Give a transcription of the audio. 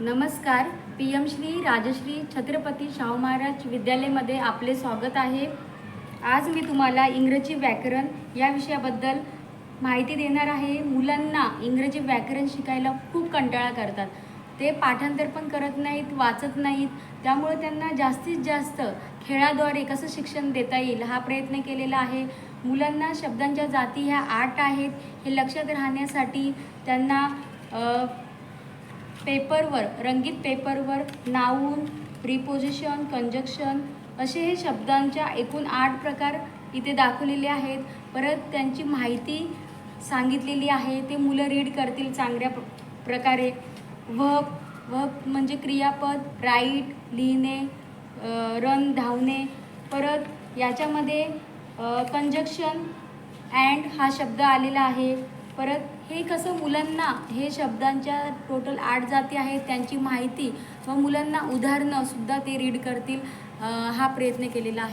नमस्कार. P M Shri Rajshri Chhatrapati Shahu Maharaj विद्यालयामध्ये आपले स्वागत आहे. आज मी तुम्हाला इंग्रजी व्याकरण या विषयाबद्दल माहिती देणार आहे. मुलांना इंग्रजी व्याकरण शिकायला खूप कंटाळा करतात. ते पाठांतर पण करत नाहीत वाचत नाहीत. त्यामुळे त्यांना जास्तीत जास्त खेळाद्वारे कसं शिक्षण देता येईल हा प्रयत्न केलेला आहे. मुलांना शब्दांच्या जाती ह्या आठ आहेत. हे लक्षात राहण्यासाठी त्यांना पेपरवर रंगीत पेपरवर नाऊन प्रिपोजिशन कंजक्शन असे हे शब्दांच्या एकूण आठ प्रकार इथे दाखवलेले आहेत. परत त्यांची माहिती सांगितलेली आहे. ते मुलं रीड करतील चांगल्या प्र- प्रकारे. व्हब व्हब म्हणजे क्रियापद राईट लिहिणे रन धावणे. परत याच्यामध्ये कंजक्शन अँड हा शब्द आलेला आहे. परत हे कसं मुलांना हे शब्दांच्या टोटल आठ जाती आहेत त्यांची माहिती व मुलांना उदाहरणंसुद्धा ते रीड करतील हा प्रयत्न केलेला आहे.